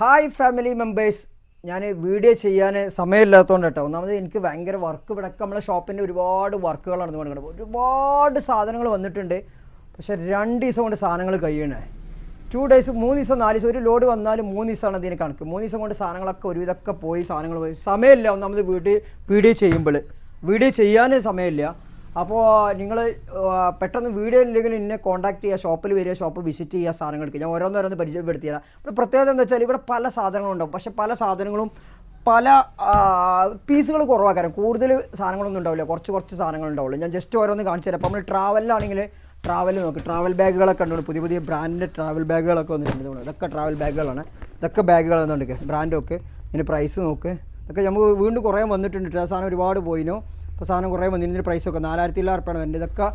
Hi family members ഞാൻ video ചെയ്യാൻ സമയമില്ലാത്തതുകൊണ്ട് കേട്ടോ. ഒന്നാമത് എനിക്ക് ഭയങ്കര വർക്ക് ഇവിടെ നമ്മളെ ഷോപ്പിന്റെ ഒരുപാട് വർക്കുകൾ നടന്നുകൊണ്ടിരിക്കുന്നത് ഒരുപാട് സാധനങ്ങൾ വന്നിട്ടുണ്ട്. പക്ഷേ രണ്ട് ദിവസം കൊണ്ട് സാധനങ്ങൾ കഴിയണേ. ടു ഡേയ്സ് മൂന്ന് ദിവസം നാല് ദിവസം ഒരു ലോഡ് വന്നാൽ മൂന്ന് ദിവസമാണ് അതിന് കണക്ക്. മൂന്ന് ദിവസം കൊണ്ട് സാധനങ്ങളൊക്കെ ഒരുവിധമൊക്കെ പോയി സാധനങ്ങൾ പോയി. സമയമില്ല. ഒന്നാമത് വീട്ടിൽ വീഡിയോ ചെയ്യുമ്പോൾ. വീഡിയോ ചെയ്യാൻ സമയമില്ല. അപ്പോൾ നിങ്ങൾ പെട്ടെന്ന് വീഡിയോ ഇല്ലെങ്കിൽ എന്നെ കോൺടാക്ട് ചെയ്യുക ഷോപ്പിൽ വരിക ഷോപ്പ് വിസിറ്റ് ചെയ്യുക സാധനങ്ങൾക്ക് ഞാൻ ഓരോന്നോരോന്ന് പരിചയപ്പെടുത്തി ഇവിടെ പ്രത്യേകത എന്താ വെച്ചാൽ ഇവിടെ പല സാധനങ്ങളുണ്ടാവും. പക്ഷേ പല സാധനങ്ങളും പല പീസുകൾ കുറവാക്കാരം കൂടുതൽ സാധനങ്ങളൊന്നും ഉണ്ടാവില്ല. കുറച്ച് കുറച്ച് സാധനങ്ങൾ ഉണ്ടാവുള്ളൂ. ഞാൻ ജസ്റ്റ് ഓരോന്ന് കാണിച്ചു തരാം. അപ്പോൾ നമ്മൾ ട്രാവലിലാണെങ്കിൽ ട്രാവൽ നോക്കി. ട്രാവൽ ബാഗുകളൊക്കെ ഉണ്ട്. പുതിയ പുതിയ ബ്രാൻഡിന്റെ ട്രാവൽ ബാഗുകളൊക്കെ വന്നിട്ടുണ്ട്. ഇതൊക്കെ ട്രാവൽ ബാഗുകളാണ് ഇതൊക്കെ ബാഗുകൾ ബ്രാൻഡ് ബ്രാൻഡൊക്കെ ഇതിന് പ്രൈസ് നോക്ക്. ഇതൊക്കെ നമുക്ക് വീണ്ടും കുറേ വന്നിട്ടുണ്ട്. സാധനം ഒരുപാട് പോയിനു. ഇപ്പോൾ സാധനം കുറേ ഇതിന്റെ പ്രൈസൊക്കെ നാലായിരത്തി ഇല്ലാ ഉറുപ്പാണ് വരുന്നത്. ഇതൊക്കെ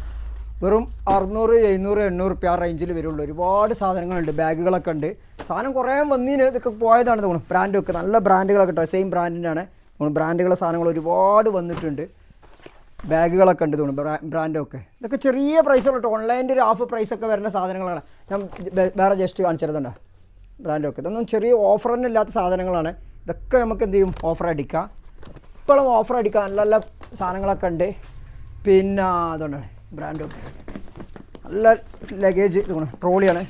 വെറും അറുന്നൂറ് എഴുന്നൂറ് എണ്ണൂറ് റുപ്യ റേഞ്ചിൽ വരുള്ളൂ. ഒരുപാട് സാധനങ്ങളുണ്ട് ബാഗുകളൊക്കെ ഉണ്ട്. സാധനം കുറേ വന്നതിന് ഇതൊക്കെ പോയതാണ് തോന്നുന്നു. ബ്രാൻഡൊക്കെ നല്ല ബ്രാൻഡുകളൊക്കെ കേട്ടോ സെയിം ബ്രാൻഡിന്റെയാണ് തോന്നുന്നു. ബ്രാൻഡുകളെ സാധനങ്ങൾ ഒരുപാട് വന്നിട്ടുണ്ട്. ബാഗുകളൊക്കെ ഉണ്ട് തോന്നുന്നു ബ്രാ- ബ്രാൻഡൊക്കെ ഇതൊക്കെ ചെറിയ പ്രൈസുകളുണ്ട് ഓൺലൈന്റെ ഒരു ഹാഫ് പ്രൈസൊക്കെ വരുന്ന സാധനങ്ങളാണ്. ഞാൻ വേറെ ജസ്റ്റ് കാണിച്ചിരുന്നുണ്ടോ ബ്രാൻഡൊക്കെ ഇതൊന്നും ചെറിയ ഓഫർ തന്നെ ഇല്ലാത്ത സാധനങ്ങളാണ്. ഇതൊക്കെ നമുക്ക് എന്ത് ചെയ്യും? ഓഫർ അടിക്കാം. ഇപ്പോഴും ഓഫർ അടിക്കാൻ നല്ല നല്ല സാധനങ്ങളൊക്കെ ഉണ്ട്. പിന്നെ അതുകൊണ്ടാണ് ബ്രാൻഡ് നല്ല ലഗേജ് ട്രോളിയാണ്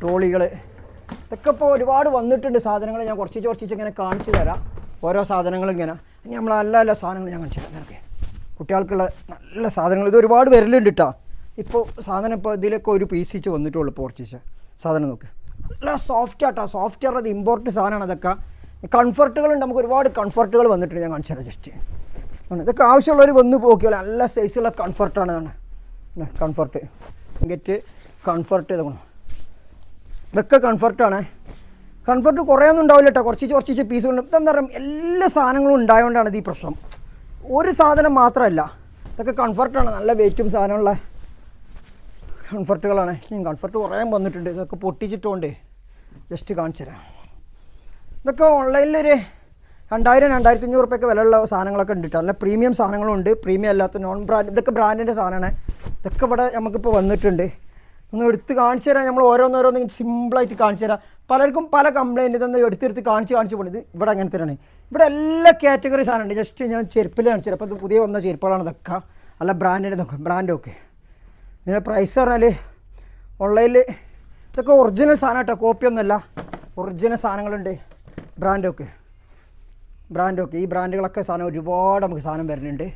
ട്രോളികൾ ഇതൊക്കെ ഇപ്പോൾ ഒരുപാട് വന്നിട്ടുണ്ട് സാധനങ്ങൾ ഞാൻ കുറച്ച് കുറച്ച് ഇങ്ങനെ കാണിച്ചു തരാം. ഓരോ സാധനങ്ങളും ഇങ്ങനെ. ഇനി നമ്മൾ നല്ല നല്ല സാധനങ്ങൾ ഞാൻ കാണിച്ചു തരാം. നിനക്ക് കുട്ടികൾക്കുള്ള നല്ല സാധനങ്ങൾ. ഇത് ഒരുപാട് വരലുണ്ട് കേട്ടോ ഇപ്പോൾ സാധനം ഇപ്പോൾ ഇതിലൊക്കെ ഒരു പീസ് വെച്ച് വന്നിട്ടുള്ളൂ പോർച്ചീസ് സാധനം നോക്ക്. നല്ല സോഫ്റ്റ് ആട്ടോ. സോഫ്റ്റ് അത് ഇമ്പോർട്ട് സാധനമാണ് അതൊക്കെ. കംഫർട്ടുകളുണ്ട് നമുക്ക് ഒരുപാട് കംഫർട്ടുകൾ വന്നിട്ടുണ്ട് ഞാൻ കാണിച്ചു തരാം ജസ്റ്റ് ഇതൊക്കെ ആവശ്യമുള്ളവർ വന്ന് പോക്കിയാൽ നല്ല സൈസുള്ള കംഫർട്ടാണ് ഇതാണ്. കംഫർട്ട് ഗെറ്റ് കംഫർട്ട് ഇതാണ് ഇതൊക്കെ കംഫർട്ടാണ് കംഫർട്ട് കുറേ ഒന്നും ഉണ്ടാവില്ല കേട്ടോ കുറച്ച് കുറച്ച് പീസുകൾ എന്താ പറയുക? എല്ലാ സാധനങ്ങളും ഉണ്ടായതുകൊണ്ടാണ് ഇത് ഈ പ്രശ്നം. ഒരു സാധനം മാത്രമല്ല. ഇതൊക്കെ കംഫർട്ടാണ് നല്ല വെയിറ്റും സാധനമുള്ള കംഫർട്ടുകളാണ് ഈ കംഫർട്ട് കുറേ വന്നിട്ടുണ്ട്. ഇതൊക്കെ പൊട്ടിച്ചിട്ടുകൊണ്ട് ജസ്റ്റ് കാണിച്ചു തരാം ഇതൊക്കെ ഓൺലൈനിലൊരു രണ്ടായിരം രണ്ടായിരത്തി അഞ്ഞൂറ് റുപ്യൊക്കെ വിലയുള്ള സാധനങ്ങളൊക്കെ ഉണ്ട് കേട്ടോ. നല്ല പ്രീമിയം സാധനങ്ങളുണ്ട് പ്രീമിയം അല്ലാത്ത നോൺ ബ്രാൻഡ് ഇതൊക്കെ ബ്രാൻഡിന്റെ സാധനമാണ് ഇതൊക്കെ ഇവിടെ നമുക്കിപ്പോൾ വന്നിട്ടുണ്ട്. ഒന്ന് എടുത്ത് കാണിച്ചു തരാം. നമ്മൾ ഓരോന്നോരോന്ന് സിമ്പിളായിട്ട് കാണിച്ചു തരാം. പലർക്കും പല കംപ്ലൈന്റ് തന്നെ എടുത്തെടുത്ത് കാണിച്ച് കാണിച്ച് പോണത് ഇവിടെ അങ്ങനെ തന്നെയാണ്. ഇവിടെ എല്ലാ കാറ്റഗറി സാധനമുണ്ട് ജസ്റ്റ് ഞാൻ ചെരുപ്പിൽ കാണിച്ചു തരാം. അപ്പോൾ ഇത് പുതിയ വന്ന ചെരുപ്പുകളാണ് ഇതൊക്കെ. അല്ല ബ്രാൻഡിന്റെ ഇതൊക്കെ ബ്രാൻഡൊക്കെ ഇതിന്റെ പ്രൈസ് പറഞ്ഞാൽ ഓൺലൈനിൽ ഇതൊക്കെ ഒറിജിനൽ സാധനം കേട്ടോ. കോപ്പിയൊന്നുമല്ല ഒറിജിനൽ സാധനങ്ങളുണ്ട്. ബ്രാൻഡൊക്കെ. ബ്രാൻഡൊക്കെ. ഈ ബ്രാൻഡുകളൊക്കെ സാധനം ഒരുപാട് നമുക്ക് സാധനം വരുന്നുണ്ട്.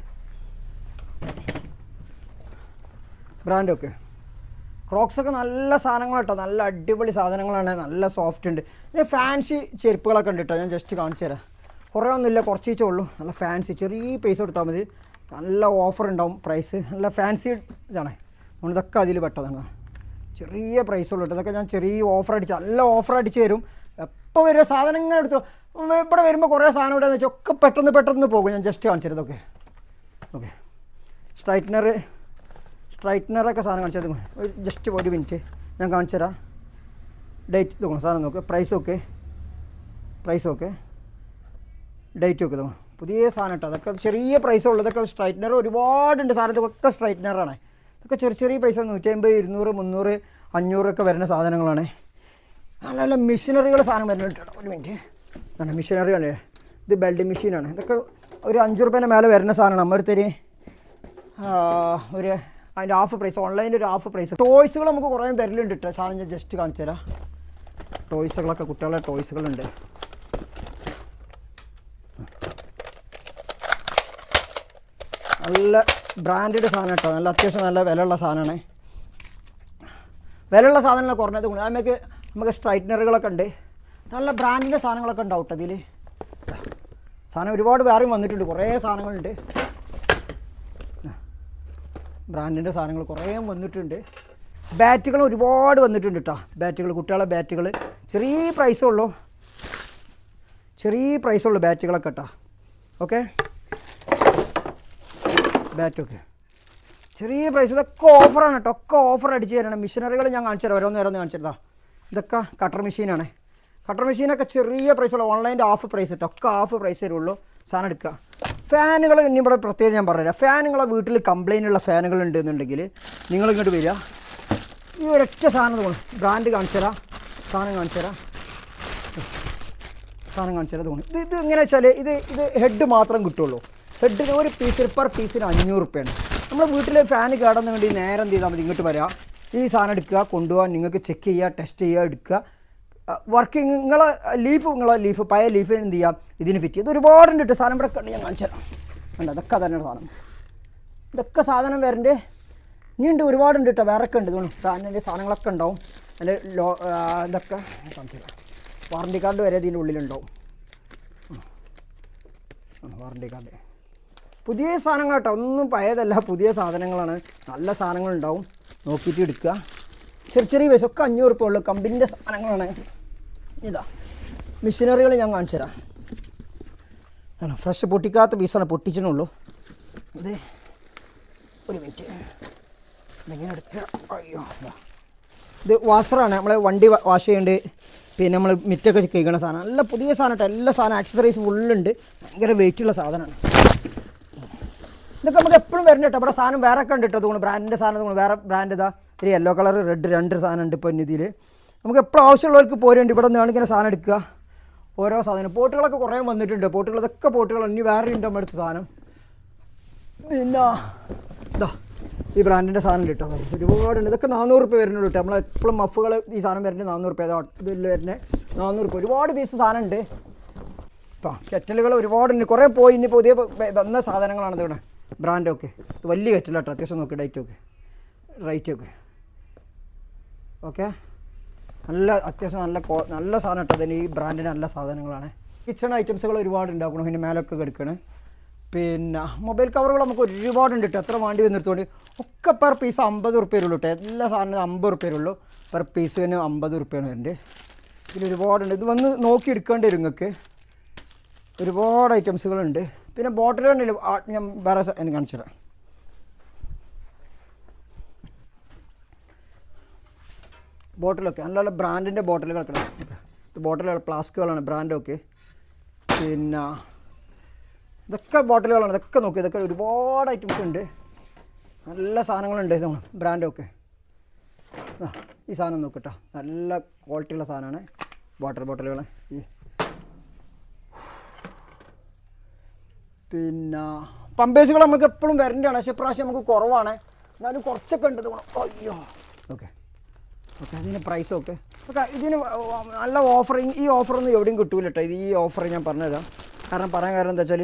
ബ്രാൻഡൊക്കെ. ക്രോക്സ് ഒക്കെ നല്ല സാധനങ്ങൾ കേട്ടോ നല്ല അടിപൊളി സാധനങ്ങളാണ്. നല്ല സോഫ്റ്റ് ഉണ്ട്. പിന്നെ ഫാൻസി ചെരുപ്പുകളൊക്കെ ഉണ്ട് കേട്ടോ ഞാൻ ജസ്റ്റ് കാണിച്ചു തരാം. കുറേ ഒന്നുമില്ല. കുറച്ചേ ഉള്ളൂ. നല്ല ഫാൻസി ചെറിയ പൈസ കൊടുത്താൽ മതി. നല്ല ഓഫർ ഉണ്ടാവും. പ്രൈസ് നല്ല ഫാൻസി ഇതാണ്. നമ്മളിതൊക്കെ അതിൽ പെട്ടതാണ്. ചെറിയ പ്രൈസ് ഉള്ളൂ കേട്ടോ ഇതൊക്കെ ഞാൻ ചെറിയ ഓഫർ അടിച്ച് നല്ല ഓഫർ അടിച്ച് തരും. എപ്പോൾ വരും സാധനം ഇങ്ങനെ എടുത്തു ഇവിടെ വരുമ്പോൾ കുറേ സാധനം ഇവിടെ വെച്ചാൽ ഒക്കെ പെട്ടെന്ന് പെട്ടെന്ന് പോകും. ഞാൻ ജസ്റ്റ് കാണിച്ചു ഓക്കെ. ഓക്കെ സ്ട്രൈറ്റ്നർ സ്ട്രൈറ്റ്നറൊക്കെ സാധനം കാണിച്ചത് ജസ്റ്റ് ഒരു മിനിറ്റ് ഞാൻ കാണിച്ചു തരാം ഡേറ്റ് നോക്കണം. സാധനം നോക്ക്. Price okay price okay date ഒക്കെ തോന്നും പുതിയ സാധനം കേട്ടോ അതൊക്കെ ചെറിയ പ്രൈസ് ഉള്ളതൊക്കെ സ്ട്രൈറ്റ്നർ ഒരുപാടുണ്ട്. ഒക്കെ സ്ട്രൈറ്റ്നറാണ് ഇതൊക്കെ ചെറിയ ചെറിയ പൈസ നൂറ്റമ്പത് ഇരുന്നൂറ് മുന്നൂറ് അഞ്ഞൂറൊക്കെ വരുന്ന സാധനങ്ങളാണ്. നല്ല നല്ല മെഷീനറികൾ സാധനം വരുന്നുണ്ട് കേട്ടോ. ഒരു മിനിറ്റ് ആണ് മെഷീനറികളേ ഇത് ബെൽഡ് മെഷീനാണ് ഇതൊക്കെ ഒരു അഞ്ച് റുപ്യേന്റെ മേലെ വരുന്ന സാധനമാണ്. നമ്മുടെ അടുത്തൊരു ഒരു അതിന്റെ ഹാഫ് പ്രൈസ് ഓൺലൈനിൽ ഒരു ഹാഫ് പ്രൈസ് ടോയ്സുകൾ നമുക്ക് കുറേ തരലുണ്ട് കേട്ടോ. സാധനം ഞാൻ ജസ്റ്റ് കാണിച്ചു തരാം. ടോയ്സുകളൊക്കെ കുട്ടികളുടെ ടോയ്സുകളുണ്ട് നല്ല ബ്രാൻഡഡ് സാധനം കേട്ടോ. നല്ല അത്യാവശ്യം നല്ല വിലയുള്ള സാധനമാണ്. വിലയുള്ള സാധനങ്ങൾ കുറഞ്ഞത്. കൊണ്ട് നമുക്ക് നമുക്ക് സ്ട്രൈറ്റ്നറുകളൊക്കെ ഉണ്ട്. നല്ല ബ്രാൻഡിന്റെ സാധനങ്ങളൊക്കെ ഉണ്ടാവും ഇതിൽ സാധനം ഒരുപാട് വേറെയും വന്നിട്ടുണ്ട്. കുറേ സാധനങ്ങളുണ്ട്. ബ്രാൻഡിന്റെ സാധനങ്ങൾ കുറേ വന്നിട്ടുണ്ട്. ബാറ്റുകൾ ഒരുപാട് വന്നിട്ടുണ്ട് കേട്ടോ ബാറ്റുകൾ കുട്ടികളെ ബാറ്റുകൾ. ചെറിയ പ്രൈസ് ഉള്ളൂ. ചെറിയ പ്രൈസുള്ളൂ ബാറ്റുകളൊക്കെ കേട്ടോ ഓക്കെ? ബാറ്റൊക്കെ ചെറിയ പ്രൈസ് ഇതൊക്കെ ഓഫറാണ് കേട്ടോ ഒക്കെ ഓഫർ അടിച്ച് തരണം. മിഷനറികൾ ഞാൻ കാണിച്ചു തരാം ഓരോന്ന് ഓരോന്ന് ഇതൊക്കെ കട്ടർ മെഷീനാണ് കട്ടർ മെഷീനൊക്കെ ചെറിയ പ്രൈസുള്ള ഓൺലൈന്റെ ഹാഫ് പ്രൈസ് കേട്ടോ ഒക്കെ ഹാഫ് പ്രൈസ് തരുള്ളൂ. സാധനം എടുക്കുക. ഫാനുകൾ ഇനി ഇവിടെ പ്രത്യേകം ഞാൻ പറഞ്ഞുതരാം. ഫാനുകളെ വീട്ടിൽ കംപ്ലൈന്റ് ഉള്ള ഫാനുകൾ ഉണ്ട് എന്നുണ്ടെങ്കിൽ നിങ്ങൾ ഇങ്ങോട്ട് വരിക. ഈ ഒരൊറ്റ സാധനം തോന്നും ബ്രാൻഡ് കാണിച്ചു തരാം. സാധനം കാണിച്ചു തരാം. സാധനം കാണിച്ചാൽ തോന്നി ഇത് ഇത് എങ്ങനെ വെച്ചാൽ ഇത് ഇത് ഹെഡ് മാത്രം കിട്ടുള്ളൂ. ഹെഡിന് ഒരു പീസിന് പെർ പീസിന് അഞ്ഞൂറ് റുപ്യാണ്. നമ്മൾ വീട്ടിലെ ഫാൻ വേണ്ടി നേരം എന്ത് ചെയ്താൽ മതി? ഇങ്ങോട്ട് വരാം. ഈ സാധനം എടുക്കുക കൊണ്ടുപോകാൻ നിങ്ങൾക്ക് ചെക്ക് ചെയ്യുക ടെസ്റ്റ് ചെയ്യുക എടുക്കുക. വർക്കിംഗ് നിങ്ങളെ ലീഫ് നിങ്ങളെ ലീഫ് പഴയ ലീഫ് എന്ത് ചെയ്യാം? ഇതിന് ഫിറ്റ് ചെയ്ത് ഒരുപാടുണ്ട് കേട്ടോ സാധനം ഇവിടെ കണ്ട് ഞാൻ കാണിച്ചു തരാം. ഉണ്ട് അതൊക്കെ തന്നെയാണ് സാധനം. ഇതൊക്കെ സാധനം വരണ്ടേ. ഇനിയുണ്ട് ഒരുപാടുണ്ട് കേട്ടോ വേറെ ഒക്കെ ഉണ്ട് ബ്രാൻഡിന്റെ സാധനങ്ങളൊക്കെ ഉണ്ടാവും. അതിന്റെ ലോ ഇതൊക്കെ കാണിച്ചു തരാം. വാറണ്ടി കാർഡ് വരെ ഇതിന്റെ ഉള്ളിലുണ്ടാവും. വാറണ്ടി കാർഡ് പുതിയ സാധനങ്ങൾ കേട്ടോ ഒന്നും പഴയതല്ല പുതിയ സാധനങ്ങളാണ്. നല്ല സാധനങ്ങളുണ്ടാവും. നോക്കിയിട്ട് എടുക്കുക. ചെറിയ ചെറിയ പൈസ ഒക്കെ അഞ്ഞൂറ് റുപ്യ ഉള്ളു. കമ്പിന്റെ സാധനങ്ങളാണ്. ഇതാ. മെഷീനറികൾ ഞാൻ കാണിച്ചു തരാം. ആണ് ഫ്രഷ് പൊട്ടിക്കാത്ത പീസാണ് പൊട്ടിച്ചിട്ടുള്ളൂ. ഇത് ഒരു മിനിറ്റ് ഇതെങ്ങനെ എടുക്കുക? അയ്യോ. ഇതാ. വാഷറാണ് നമ്മളെ വണ്ടി വാഷ് ചെയ്യേണ്ടത് പിന്നെ നമ്മൾ മിറ്റൊക്കെ കഴിക്കണ സാധനം. നല്ല പുതിയ സാധനം എല്ലാ സാധനം ആക്സസറീസ് ഫുള്ളുണ്ട് ഭയങ്കര വെയിറ്റുള്ള സാധനമാണ്. ഇതൊക്കെ നമുക്ക് എപ്പോഴും വരണ്ട കേട്ടോ. ഇവിടെ സാധനം വേറെ ഒക്കെ ഉണ്ട് കേട്ടോ. തോന്നുന്നു ബ്രാൻഡിന്റെ സാധനം തോന്നുന്നു വേറെ ബ്രാൻഡ് ഇതാ. ഒരു യെല്ലോ കളർ റെഡ് രണ്ട് സാധനം ഉണ്ട് ഇപ്പോൾ ഇതിൽ. നമുക്ക് എപ്പോഴും ആവശ്യമുള്ളവർക്ക് പോരുണ്ട് ഇവിടെ നിന്നാണ് ഇങ്ങനെ സാധനം എടുക്കുക. ഓരോ സാധനം. പോട്ടുകളൊക്കെ കുറേ വന്നിട്ടുണ്ട്. പോട്ടുകൾ ഇതൊക്കെ പോട്ടുകൾ. ഇനി വേറെ ഉണ്ട് നമ്മുടെ അടുത്ത് സാധനം? പിന്നെ ഇതാ ഈ ബ്രാൻഡിന്റെ സാധനം കിട്ടും ഒരുപാടുണ്ട്. ഇതൊക്കെ നാനൂറ് റുപ്യ വരുന്നുള്ളൂ കേട്ടോ. നമ്മൾ എപ്പോഴും മഫുകൾ ഈ സാധനം വരുന്നത് നാനൂറ് റുപ്യ. ഇതിൽ വരുന്നത് നാനൂറ് റുപ്യ. ഒരുപാട് പീസ് സാധനം ഉണ്ട്. ഇപ്പം കെറ്റലുകൾ ഒരുപാടുണ്ട്. കുറേ പോയി. ഇനി പുതിയ വന്ന സാധനങ്ങളാണ് ഇവിടെ ബ്രാൻഡൊക്കെ ഇത് വലിയ കെറ്റലാട്ടോ അത്യാവശ്യം നോക്കി ഡേറ്റൊക്കെ റേറ്റൊക്കെ ഓക്കെ നല്ല അത്യാവശ്യം നല്ല നല്ല സാധനം കേട്ടോ അതിന് ഈ ബ്രാൻഡിന് നല്ല സാധനങ്ങളാണ്. കിച്ചൺ ഐറ്റംസുകൾ ഒരുപാട് ഉണ്ടാക്കണം. പിന്നെ മേലൊക്കെ എടുക്കണം പിന്നെ മൊബൈൽ കവറുകൾ നമുക്ക് ഒരുപാടുണ്ട് കേട്ടോ എത്ര വേണ്ടി വന്നിടത്തോണ്ട് ഒക്കെ പെർ പീസ് അമ്പത് റുപ്യ ഉള്ളൂ കേട്ടോ എല്ലാ സാധനവും അമ്പത് റുപ്യ ഉള്ളൂ പെർ പീസിന് അമ്പത് റുപ്യാണ് വരുന്നത് ഇതിൽ ഒരുപാടുണ്ട്. ഇത് വന്ന് നോക്കി എടുക്കേണ്ടി വരും നിങ്ങൾക്ക് ഒരുപാട് ഐറ്റംസുകളുണ്ട് പിന്നെ ബോട്ടിൽ കണ്ടില്ല? ഞാൻ വേറെ എനിക്ക് കാണിച്ചു തരാം. ബോട്ടിലൊക്കെ നല്ല നല്ല ബ്രാൻഡിന്റെ ബോട്ടിലുകളൊക്കെ ഇത് ബോട്ടിലുകൾ പ്ലാസ്റ്റിക്കുകളാണ് ബ്രാൻഡൊക്കെ. പിന്നെ ഇതൊക്കെ ബോട്ടിലുകളാണ് ഇതൊക്കെ നോക്കി ഇതൊക്കെ ഒരുപാട് ഐറ്റംസ് ഉണ്ട്. നല്ല സാധനങ്ങളുണ്ട് ഇതാണ് ബ്രാൻഡൊക്കെ. ഈ സാധനം നോക്കട്ടോ നല്ല ക്വാളിറ്റിയുള്ള സാധനമാണ് വാട്ടർ ബോട്ടിലുകൾ ഈ പിന്നെ പമ്പേഴ്സുകൾ നമുക്ക് എപ്പോഴും വരേണ്ടതാണ്. പക്ഷേ ഇപ്രാവശ്യം നമുക്ക് കുറവാണ്. എന്നാലും കുറച്ചൊക്കെ ഉണ്ട് തോന്നും അയ്യോ. ഓക്കെ. ഓക്കെ അതിന് പ്രൈസ് ഒക്കെ ഓക്കെ ഇതിന് നല്ല ഓഫറിങ് ഈ ഓഫറൊന്നും എവിടെയും കിട്ടൂല കേട്ടോ ഇത് ഈ ഓഫർ ഞാൻ പറഞ്ഞുതരാം. കാരണം പറയാൻ കാരണം എന്താ വെച്ചാൽ